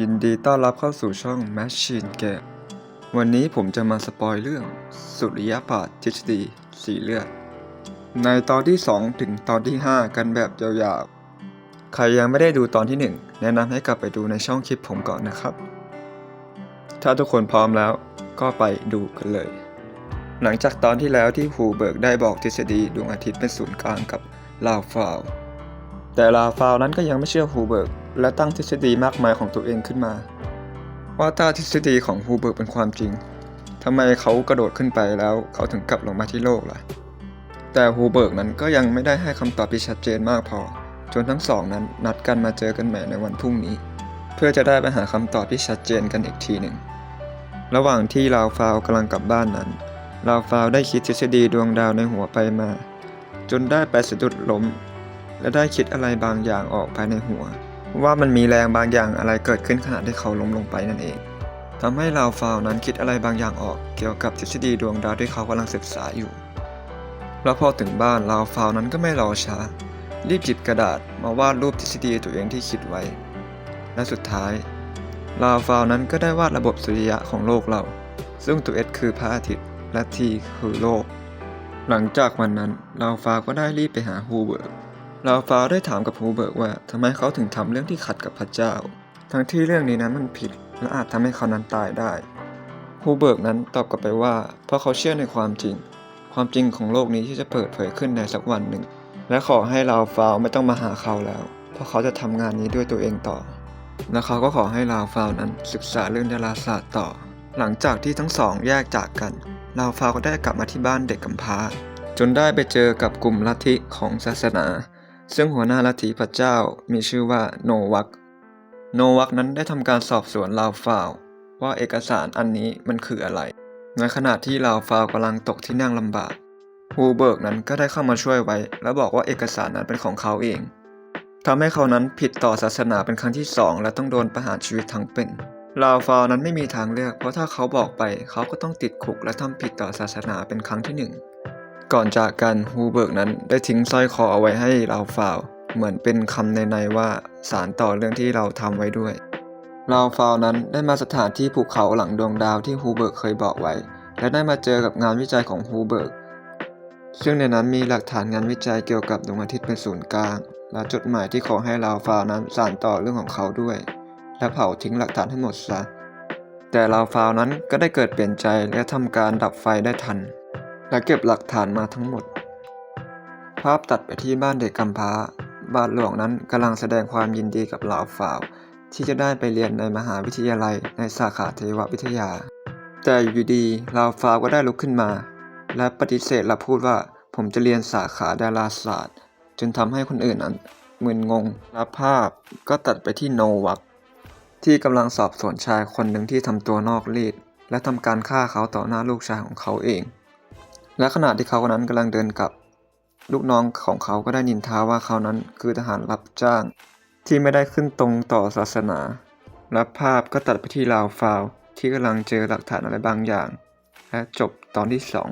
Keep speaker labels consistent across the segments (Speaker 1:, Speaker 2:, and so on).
Speaker 1: ยินดีต้อนรับเข้าสู่ช่อง Machine Game วันนี้ผมจะมาสปอยเรื่อง สุริยปาฏทฤษฎีสีเลือด ในตอนที่ 2 ถึงตอนที่ 5 กันแบบยาวๆ ใครยังไม่ได้ดูตอนที่ 1 แนะนำให้กลับไปดูในช่องคลิปผมก่อนนะครับ ถ้าทุกคนพร้อมแล้วก็ไปดูกันเลย หลังจากตอนที่แล้วที่ฮูเบิร์กได้บอกทฤษฎีดวงอาทิตย์เป็นศูนย์กลางกับลาวฟาว แต่ลาฟาวนั้นก็ยังไม่เชื่อฮูเบิร์ก และตั้งทฤษฎีมากมายของตัวเองขึ้นมา ว่าถ้าทฤษฎีของฮูเบิร์กเป็นความจริงทำไมเขากระโดดขึ้นไปแล้วเขาถึงกลับลงมาที่โลกล่ะ แต่ฮูเบิร์กนั้นก็ยังไม่ได้ให้คำตอบที่ชัดเจนมากพอ จนทั้งสองนั้นนัดกันมาเจอกันใหม่ในวันพรุ่งนี้ เพื่อจะได้ไปหาคำตอบที่ชัดเจนกันอีกทีหนึ่ง ระหว่างที่ลาวฟาวกำลังกลับบ้านนั้น ลาวฟาวได้คิดทฤษฎีดวงดาวในหัวไปมา จนได้ไปสะดุดล้ม และได้คิดอะไรบางอย่างออกภายในหัว ว่ามันมีแรงบางอย่างอะไรเกิดขึ้นขณะที่เขาล้มลงไปนั่นเองทำให้ลาวฟาวนั้นคิดอะไรบางอย่างออกเกี่ยวกับทฤษฎีดวงดาวที่เขากำลังศึกษาอยู่ แล้วพอถึงบ้านลาวฟาวนั้นก็ไม่รอช้า รีบหยิบกระดาษมาวาดรูปทฤษฎีตัวเองที่คิดไว้ และสุดท้าย ลาวฟาวนั้นก็ได้วาดระบบสุริยะของโลกเรา ซึ่งตัวเอสคือพระอาทิตย์และทีคือโลก หลังจากวันนั้นลาวฟาวก็ได้รีบไปหาฮูเบิร์ก ลาวฟาได้ถามกับฮูเบิร์กว่าทำไมเขาถึงทำเรื่องที่ขัดกับพระเจ้า ทั้งที่เรื่องนี้นั้นมันผิด และอาจทำให้เขานั้นตายได้ฮูเบิร์กนั้นตอบกลับไปว่า เพราะเขาเชื่อในความจริง ความจริงของโลกนี้ที่จะเปิดเผยขึ้นในสักวันหนึ่ง และขอให้ลาวฟาวไม่ต้องมาหาเขาแล้ว เพราะเขาจะทำงานนี้ด้วยตัวเองต่อ และเขาก็ขอให้ลาวฟาวนั้นศึกษาเรื่องดาราศาสตร์ต่อ หลังจากที่ทั้งสองแยกจากกันลาวฟาวก็ได้กลับมาที่บ้านเด็กกำพร้าจนได้ไปเจอกับกลุ่มลัทธิของศาสนา ซึ่งหัวหน้าลัทธิพระเจ้ามีชื่อว่าโนวักโนวักนั้นได้ทำการสอบสวนลาวฟาวว่าเอกสารอันนี้มันคืออะไร ในขณะที่ลาวฟาวกำลังตกที่นั่งลำบากฮูเบิร์กนั้นก็ได้เข้ามาช่วยไว้ และบอกว่าเอกสารนั้นเป็นของเขาเองทำให้เขานั้นผิดต่อศาสนาเป็นครั้งที่สองและต้องโดนประหารชีวิตทั้งเป็นลาวฟาวนั้นไม่มีทางเลือก เพราะถ้าเขาบอกไปเขาก็ต้องติดคุกและทำผิดต่อศาสนาเป็นครั้งที่หนึ่ง ก่อนจากกันฮูเบิร์กนั้นได้ทิ้งสร้อยคอเอาไว้ให้ลาวฟาว เหมือนเป็นคำในในว่าสารต่อเรื่องที่เราทำไว้ด้วยลาวฟาวนั้นได้มาสถานที่ภูเขาหลังดวงดาวที่ฮูเบิร์กเคยบอกไว้ และได้มาเจอกับงานวิจัยของฮูเบิร์กซึ่งในนั้นมีหลักฐานงานวิจัยเกี่ยวกับดวงอาทิตย์เป็นศูนย์กลาง และจดหมายที่ขอให้ลาวฟาวนั้นสานต่อเรื่องของเขาด้วย และเผาทิ้งหลักฐานทั้หมดซะแต่ลาวฟาวนั้นก็ได้เกิดเปลี่ยนใจและทำการดับไฟได้ทัน และเก็บหลักฐานมาทั้งหมด ภาพตัดไปที่บ้านเด็กกำพร้า บาทหลวงนั้นกำลังแสดงความยินดีกับลาวฟาว ที่จะได้ไปเรียนในมหาวิทยาลัยในสาขาเทววิทยา แต่อยู่ดีลาวฟาวก็ได้ลุกขึ้นมา และปฏิเสธและพูดว่าผมจะเรียนสาขาดาราศาสตร์ จนทำให้คนอื่นนั้นมึนงงและภาพก็ตัดไปที่โนวักที่กำลังสอบสวนชายคนหนึ่งที่ทำตัวนอกรีดและทำการฆ่าเขาต่อหน้าลูกชายของเขาเอง และขณะที่เขาคนนั้นกำลังเดินกลับ ลูกน้องของเขาก็ได้นินทาว่าเขานั้นคือทหารรับจ้าง ที่ไม่ได้ขึ้นตรงต่อศาสนา และภาพก็ตัดไปที่ลาวฟาวที่กำลังเจอหลักฐานอะไรบางอย่าง และจบตอนที่สอง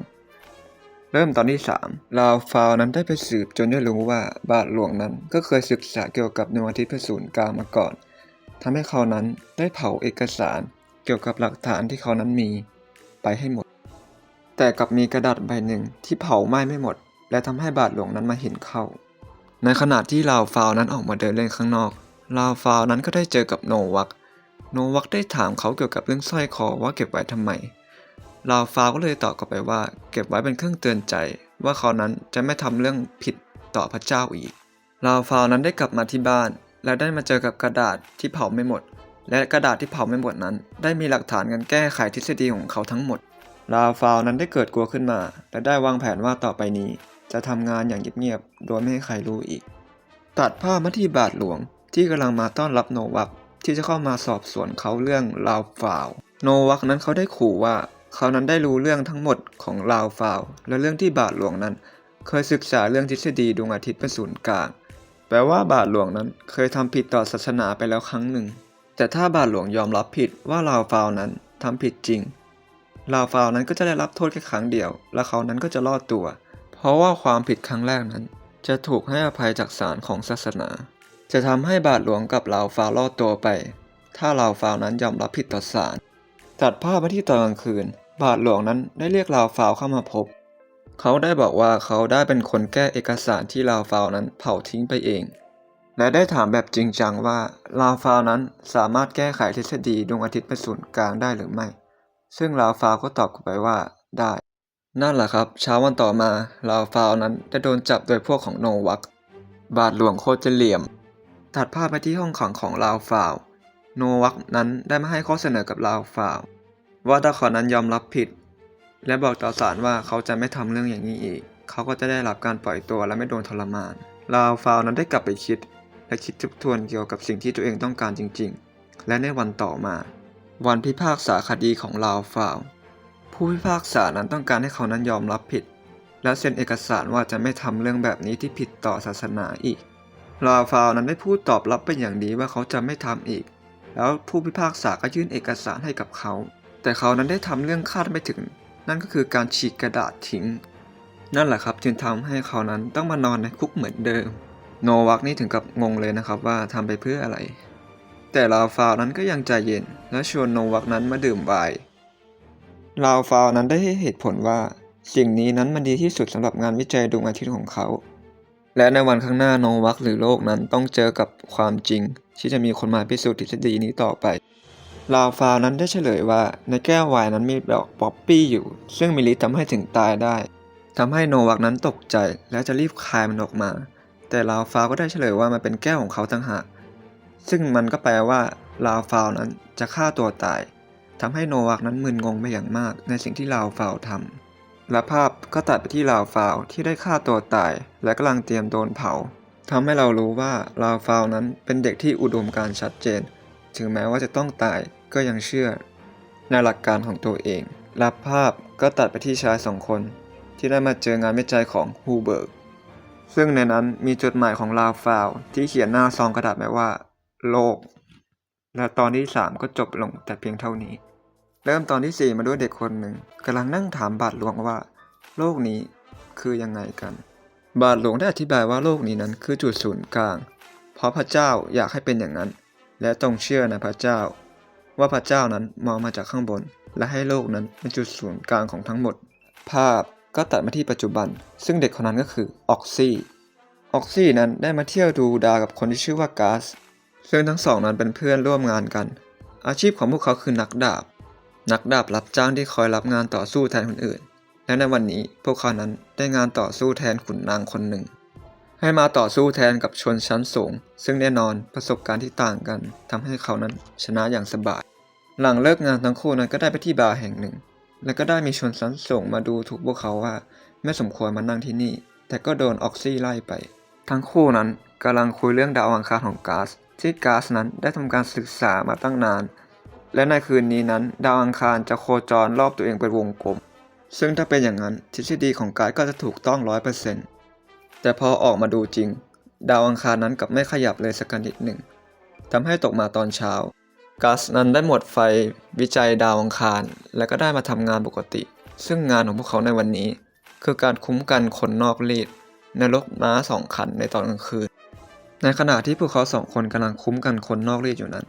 Speaker 1: เริ่มตอนที่สามลาวฟาวนั้นได้ไปสืบจนได้รู้ว่าบาทหลวงนั้นก็เคยศึกษาเกี่ยวกับดวงอาทิตย์เป็นศูนย์กลางมาก่อนทำให้เขานั้นได้เผาเอกสารเกี่ยวกับหลักฐานที่เขานั้นมีไปให้หมด แต่กลับมีกระดาษใบหนึ่งที่เผาไหม้ไม่หมด และทำให้บาทหลวงนั้นมาเห็นเข้า ในขณะที่ลาวฟาวนั้นออกมาเดินเล่นข้างนอก ลาวฟาวนั้นก็ได้เจอกับโนวักโนวักได้ถามเขาเกี่ยวกับเรื่องสร้อยคอว่าเก็บไว้ทำไม ลาวฟาวก็เลยตอบกลับไปว่า เก็บไว้เป็นเครื่องเตือนใจ ว่าเขานั้นจะไม่ทำเรื่องผิดต่อพระเจ้าอีก ลาวฟาวนั้นได้กลับมาที่บ้าน และได้มาเจอกับกระดาษที่เผาไม่หมด และกระดาษที่เผาไม่หมดนั้น ได้มีหลักฐานการแก้ไขทฤษฎีของเขาทั้งหมด ลาวฟาวนั้นได้เกิดกลัวขึ้นมา และได้วางแผนว่าต่อไปนี้ จะทำงานอย่างเงียบๆ โดยไม่ให้ใครรู้อีก ตัดภาพมาที่บาทหลวงที่กำลังมาต้อนรับโนวักที่จะเข้ามาสอบสวนเขาเรื่องลาวฟาว โนวักนั้นเขาได้ขู่ว่า เขานั้นได้รู้เรื่องทั้งหมดของลาวฟาว และเรื่องที่บาทหลวงนั้น เคยศึกษาเรื่องทฤษฎีดวงอาทิตย์เป็นศูนย์กลาง แปลว่าบาทหลวงนั้นเคยทำผิดต่อศาสนาไปแล้วครั้งหนึ่ง แต่ถ้าบาทหลวงยอมรับผิดว่าลาวฟาวนั้นทำผิดจริง ลาวฟาวนั้นก็จะได้รับโทษแค่ครั้งเดียว และเขานั้นก็จะรอดตัว เพราะว่าความผิดครั้งแรกนั้น จะถูกให้อภัยจากศาลของศาสนา จะทำให้บาทหลวงกับลาวฟาวรอดตัวไป ถ้าลาวฟาวนั้นยอมรับผิดต่อศาลตัดภาพมาที่ตอนกลางคืน บาทหลวงนั้นได้เรียกลาวฟาวเข้ามาพบ เขาได้บอกว่าเขาได้เป็นคนแก้เอกสารที่ลาวฟาวนั้นเผาทิ้งไปเอง และได้ถามแบบจริงจังว่าลาวฟาวนั้นสามารถแก้ไขทฤษฎีดวงอาทิตย์เป็นศูนย์กลางได้หรือไม่ ซึ่งลาวฟาวก็ตอบกลับไปว่าได้ นั่นแหละครับ เช้าวันต่อมาลาวฟาวนั้นได้โดนจับโดยพวกของโนวัคบาทหลวงโคตรจะเหลี่ยม ตัดภาพไปที่ห้องขังของลาวฟาว โนวัคนั้นได้มาให้ข้อเสนอกับลาวฟาว ว่าถ้าขานั้นยอมรับผิด และบอกต่อศาลว่าเขาจะไม่ทำเรื่องอย่างนี้อีก เขาก็จะได้รับการปล่อยตัวและไม่โดนทรมาน ลาวฟาวนั้นได้กลับไปคิด และคิดทบทวนเกี่ยวกับสิ่งที่ตัวเองต้องการจริง ๆ และในวันต่อมา วันพิพากษาคดีของลาวฟาว ผู้พิพากษานั้นต้องการให้เขานั้นยอมรับผิด และเซ็นเอกสารว่าจะไม่ทำเรื่องแบบนี้ที่ผิดต่อศาสนาอีก ลาวฟาวนั้นได้พูดตอบรับเป็นอย่างดีว่าเขาจะไม่ทำอีก แล้วผู้พิพากษาก็ยื่นเอกสารให้กับเขา แต่เขานั้นได้ทำเรื่องคาดไม่ถึง นั่นก็คือการฉีกกระดาษทิ้ง นั่นแหละครับจึงทำให้เขานั้นต้องมานอนในคุกเหมือนเดิม โนวักนี่ถึงกับงงเลยนะครับว่าทำไปเพื่ออะไร แต่ลาวฟาวนั้นก็ยังใจเย็น และชวนโนวักนั้นมาดื่มไวน์ลาวฟาวนั้นได้ให้เหตุผลว่า สิ่งนี้นั้นมันดีที่สุดสำหรับงานวิจัยดวงอาทิตย์ของเขา และในวันข้างหน้าโนวัคหรือโลกนั้นต้องเจอกับความจริง ที่จะมีคนมาพิสูจน์ทฤษฎีนี้ต่อไปลาวฟาวนั้นได้เฉลยว่าในแก้วไวน์นั้นมีดอกป๊อปปี้อยู่ ซึ่งมีฤทธิ์ทำให้ถึงตายได้ทำให้โนวัคนั้นตกใจและจะรีบคายมันออกมา แต่ลาวฟาวก็ได้เฉลยว่ามันเป็นแก้วของเขาต่างหาก ซึ่งมันก็แปลว่าลาวฟาวนั้นจะฆ่าตัวตายทำให้โนวักนั้นมึนงงไปอย่างมากในสิ่งที่ลาวฟาวทำและภาพก็ตัดไปที่ลาวฟาวที่ได้ฆ่าตัวตาย และกำลังเตรียมโดนเผาทำให้เรารู้ว่าลาวฟาวนั้นเป็นเด็กที่อุดมการชัดเจน ถึงแม้ว่าจะต้องตายก็ยังเชื่อ ในหลักการของตัวเองและภาพก็ตัดไปที่ชายสองคน ที่ได้มาเจองานวิจัยของฮูเบิร์กซึ่งในนั้นมีจดหมายของลาวฟาวที่เขียนหน้าซองกระดาษไว้ว่า โลก และตอนที่ 3 ก็จบลงแต่เพียงเท่านี้ เริ่มตอนที่ 4 มาด้วยเด็กคนหนึ่งกำลังนั่งถามบาทหลวงว่า โลกนี้คือยังไงกัน บาทหลวงได้อธิบายว่าโลกนี้นั้นคือจุดศูนย์กลาง เพราะพระเจ้าอยากให้เป็นอย่างนั้น และจงเชื่อในพระเจ้า ว่าพระเจ้านั้นมองมาจากข้างบน และให้โลกนั้นเป็นจุดศูนย์กลางของทั้งหมด ภาพก็ตัดมาที่ปัจจุบัน ซึ่งเด็กคนนั้นก็คือออกซี่ ออกซี่นั้นได้มาเที่ยวดูดาวกับคนที่ชื่อว่ากาซ ซึ่งทั้งสองนั้นเป็นเพื่อนร่วมงานกัน อาชีพของพวกเขาคือนักดาบ นักดาบรับจ้างที่คอยรับงานต่อสู้แทนคนอื่น และในวันนี้พวกเขานั้นได้งานต่อสู้แทนขุนนางคนหนึ่ง ให้มาต่อสู้แทนกับชนชั้นสูง ซึ่งแน่นอนประสบการณ์ที่ต่างกันทำให้เขานั้นชนะอย่างสบาย หลังเลิกงานทั้งคู่นั้นก็ได้ไปที่บาร์แห่งหนึ่ง และก็ได้มีชนชั้นสูงมาดูถูกพวกเขาว่า ไม่สมควรมานั่งที่นี่ แต่ก็โดนออกซี่ไล่ไป ทั้งคู่นั้นกำลังคุยเรื่องดาวอังคารของกาซ ที่กาซนั้นได้ทำการศึกษามาตั้งนาน และในคืนนี้นั้น ดาวอังคารจะโคจรรอบตัวเองเป็นวงกลม ซึ่งถ้าเป็นอย่างนั้นทฤษฎีของกาซก็จะถูกต้องร้อยเปอร์เซ็นต์แต่พอออกมาดูจริง ดาวอังคารนั้นกลับไม่ขยับเลยสักนิดหนึ่งทำให้ตกมาตอนเช้าก๊าซนั้นได้หมดไฟวิจัยดาวอังคาร และก็ได้มาทำงานปกติ ซึ่งงานของพวกเขาในวันนี้ คือการคุ้มกันคนนอกรีด ในรถม้าสองคันในตอนกลางคืน ในขณะที่พวกเขาสองคนกำลังคุ้มกันคนนอกรีดอยู่นั้น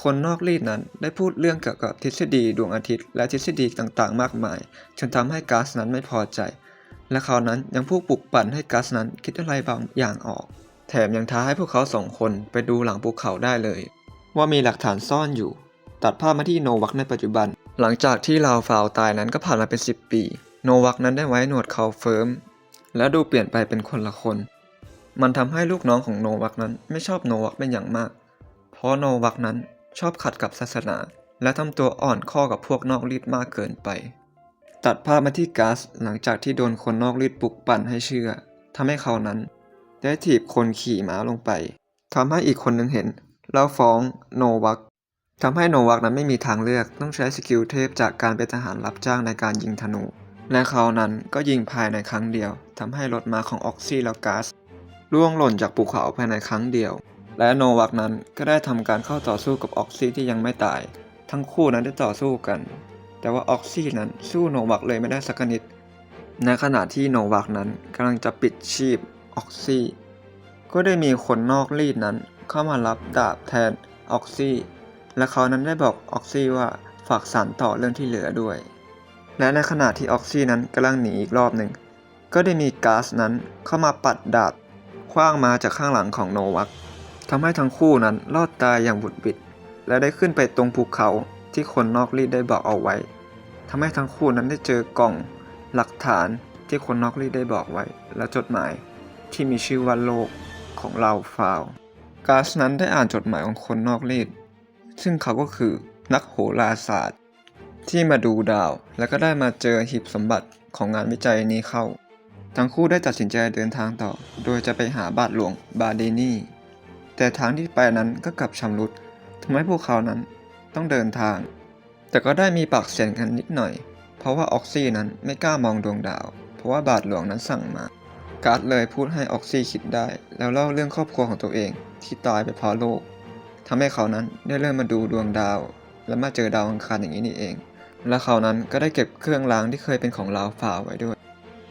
Speaker 1: คนนอกรีดนั้นได้พูดเรื่องเกี่ยวกับทฤษฎีดวงอาทิตย์และทฤษฎีต่างๆ มากมาย จนทำให้ก๊าซนั้นไม่พอใจ และเขานั้นยังพูดปลุกปั่นให้ก๊าซนั้นคิดอะไรบางอย่างออก แถมยังท้าให้พวกเขาสองคนไปดูหลังภูเขาได้เลย ว่ามีหลักฐานซ่อนอยู่ ตัดภาพมาที่โนวักในปัจจุบัน หลังจากที่ลาวฟาวตายนั้นก็ผ่านมาเป็น 10 ปี โนวักนั้นได้ไว้หนวดเขาเฟิร์มและดูเปลี่ยนไปเป็นคนละคน มันทำให้ลูกน้องของโนวักนั้นไม่ชอบโนวักเป็นอย่างมาก เพราะโนวักนั้นชอบขัดกับศาสนา และทำตัวอ่อนข้อกับพวกนอกรีดมากเกินไป ตัดภาพมาที่ก๊าซหลังจากที่โดนคนนอกรีดปลุกปั่นให้เชื่อทำให้เขานั้น ได้ถีบคนขี่ม้าลงไปทำให้อีกคนนึงเห็น แล้วฟ้องโนวักทำให้โนวักนั้นไม่มีทางเลือกต้องใช้สกิลเทพจากการเป็นทหารรับจ้างในการยิงธนู และเขานั้นก็ยิงภายในครั้งเดียวทำให้รถม้าของออกซี่และก๊าซ ร่วงหล่นจากภูเขาภายในครั้งเดียว และโนวักนั้นก็ได้ทำการเข้าต่อสู้กับออกซี่ที่ยังไม่ตาย ทั้งคู่นั้นได้ต่อสู้กัน แต่ว่าออกซี่นั้นสู้โนวักเลยไม่ได้สักนิด ในขณะที่โนวักนั้นกำลังจะปิดชีพออกซี่ ก็ได้มีคนนอกรีดนั้นเข้ามารับดาบแทนออกซี่ และเขานั้นได้บอกออกซี่ว่าฝากสานต่อเรื่องที่เหลือด้วย และในขณะที่ออกซี่นั้นกำลังหนีอีกรอบหนึ่ง ก็ได้มีก๊าซนั้นเข้ามาปัดดาบ คว้างมาจากข้างหลังของโนวัคทำให้ทั้งคู่นั้นรอดตายอย่างบุดบิด และได้ขึ้นไปตรงภูเขาที่คนนอกรีดได้บอกเอาไว้ทำให้ทั้งคู่นั้นได้เจอกล่องหลักฐานที่คนนอกรีดได้บอกไว้ และจดหมายที่มีชื่อว่าโลกของเราฟาวกาซนั้นได้อ่านจดหมายของคนนอกรีดซึ่งเขาก็คือนักโหราศาสตร์ ที่มาดูดาว แล้วก็ได้มาเจอหีบสมบัติของงานวิจัยนี้เข้า ทั้งคู่ได้ตัดสินใจเดินทางต่อ โดยจะไปหาบาทหลวงบาเดนีแต่ทางที่ไปนั้นก็กลับชำรุดทำให้พวกเขานั้นต้องเดินทาง แต่ก็ได้มีปากเสียงกันนิดหน่อย เพราะว่าออกซี่นั้นไม่กล้ามองดวงดาว เพราะว่าบาทหลวงนั้นสั่งมา การ์ดเลยพูดให้ออกซี่คิดได้ แล้วเล่าเรื่องครอบครัวของตัวเองที่ตายไปเพราะโรคทำให้เขานั้นได้เริ่มมาดูดวงดาว และมาเจอดาวอังคารอย่างนี้นี่เอง และเขานั้นก็ได้เก็บเครื่องรางที่เคยเป็นของลาวฝาไว้ด้วย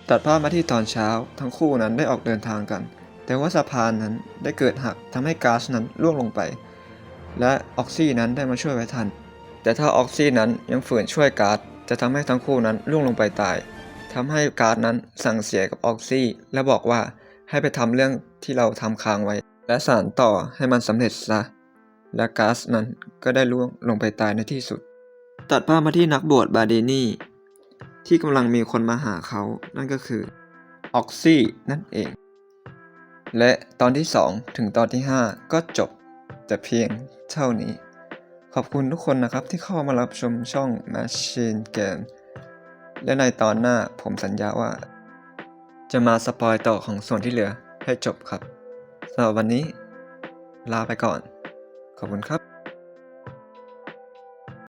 Speaker 1: ตัดภาพมาที่ตอนเช้า ทั้งคู่นั้นได้ออกเดินทางกัน แต่ว่าสะพานนั้นได้เกิดหักทำให้ก๊าซนั้นร่วงลงไป และออกซี่นั้นได้มาช่วยไว้ทัน แต่ถ้าออกซี่นั้นยังฝืนช่วยก๊าซจะทำให้ทั้งคู่นั้นร่วงลงไปตายทำให้ก๊าซนั้นสั่งเสียกับออกซี่ และบอกว่าให้ไปทำเรื่องที่เราทำค้างไว้ และสานต่อให้มันสำเร็จซะและก๊าซนั้นก็ได้ล่วงลงไปตายในที่สุด ตัดภาพมาที่นักบวชบาเดนี่ ที่กำลังมีคนมาหาเขา นั่นก็คือออกซี่นั่นเอง และตอนที่ 2 ถึงตอนที่ 5 ก็จบแต่เพียงเท่านี้ ขอบคุณทุกคนนะครับที่เข้ามารับชมช่อง Machine Game และในตอนหน้าผมสัญญาว่า จะมาสปอยต่อของส่วนที่เหลือให้จบครับสำหรับวันนี้ ลาไปก่อน ขอบคุณครับ